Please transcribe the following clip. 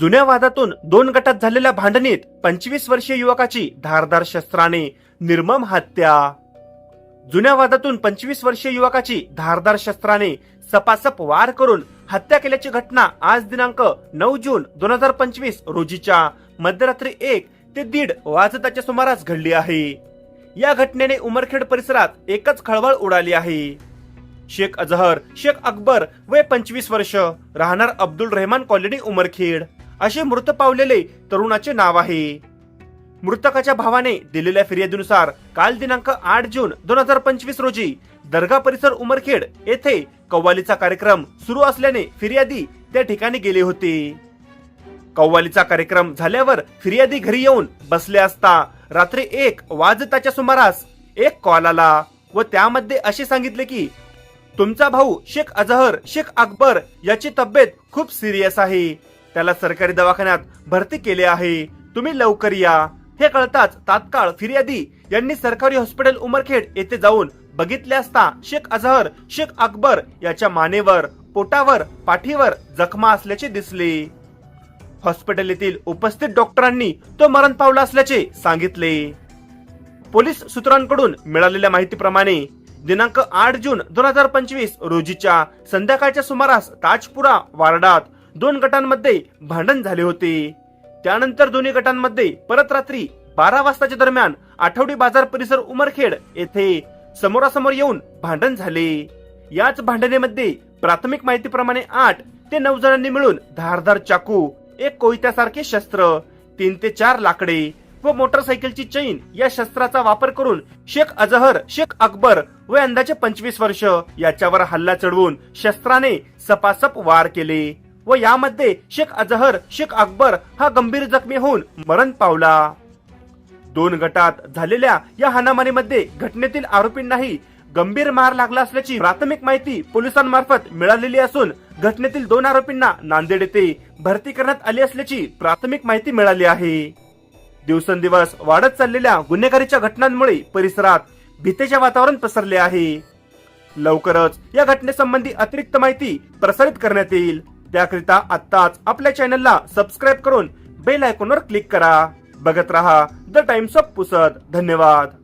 जुन्या वादातून दोन गटात झालेल्या भांडणीत पंचवीस वर्षीय युवकाची धारदार शस्त्राने निर्मम हत्या. जुन्या वादातून पंचवीस वर्षीय युवकाची धारदार शस्त्राने सपासप वार करून हत्या केल्याची घटना आज दिनांक नऊ जून दोन हजार पंचवीस रोजीच्या मध्यरात्री एक ते दीड वाजताच्या सुमारास घडली आहे. या घटनेने उमरखेड परिसरात एकच खळबळ उडाली आहे. शेख अजहर शेख अकबर वय पंचवीस वर्ष. राहणार अब्दुल रहमान कॉलनी उमरखेड. असे मृत पावलेले तरुणाचे नाव आहे. मृतकाच्या भावाने दिलेल्या फिर्यादीनुसार काल दिनांक आठ जून दोन हजार पंचवीस रोजी दर्गा परिसर उमरखेड येथे कव्वालीचा कार्यक्रम सुरू असल्याने फिर्यादी त्या ठिकाणी गेले होते. कव्वालीचा कार्यक्रम झाल्यावर फिर्यादी घरी येऊन बसले असता रात्री एक वाजताच्या सुमारास एक कॉल आला व त्यामध्ये असे सांगितले की तुमचा भाऊ शेख अजहर शेख अकबर याची तब्येत खूप सिरियस आहे. त्याला सरकारी दवाखान्यात भरती केले आहे. तुम्ही लवकर या. हे कळताच तात्काळ फिर्यादी यांनी सरकारी हॉस्पिटल उमरखेड येथे जाऊन बघितले असता शेख अजहर शेख अकबर याच्या मानेवर पोटावर पाठीवर जखमा असल्याचे दिसले. हॉस्पिटल येथील उपस्थित डॉक्टरांनी तो मरण पावला असल्याचे सांगितले. पोलीस सूत्रांकडून मिळालेल्या माहितीप्रमाणे दिनांक आठ जून दोन हजार पंचवीस रोजीच्या संध्याकाळच्या सुमारास ताजपुरा वार्डात दोन गटांमध्ये भांडण झाले होते. त्यानंतर दोन्ही गटांमध्ये परत रात्री बारा वाजताच्या दरम्यान आठवडी बाजार परिसर उमरखेड येथे समोरासमोर येऊन भांडण झाले. याच भांडणीमध्ये प्राथमिक माहितीप्रमाणे आठ ते नऊ जणांनी मिळून धारधार चाकू एक कोयत्यासारखे शस्त्र तीन ते चार लाकडे व मोटरसायकलची चैन या शस्त्राचा वापर करून शेख अजहर शेख अकबर व अंदाजे पंचवीस वर्ष याच्यावर हल्ला चढवून शस्त्राने सपासप वार केले. व यामध्ये शेख अजहर शेख अकबर हा गंभीर जखमी होऊन मरण पावला. दोन गटात झालेल्या या हाणामारीमध्ये घटनेतील आरोपींनाही गंभीर मार लागला असल्याची प्राथमिक माहिती पोलिसांमार्फत मिळालेली असून घटनेतील दोन आरोपींना नांदेड येथे भरती करण्यात आली असल्याची प्राथमिक माहिती मिळाली आहे. दिवसेंदिवस वाढत चाललेल्या गुन्हेगारीच्या घटनांमुळे परिसरात भीतीचे वातावरण पसरले आहे. लवकरच या घटनेसंबंधी अतिरिक्त माहिती प्रसारित करण्यात येईल. त्याकरिता आत्ताच आपल्या चॅनलला सबस्क्राईब करून बेल आयकॉनवर क्लिक करा. बघत रहा द टाइम्स ऑफ पुसद. धन्यवाद.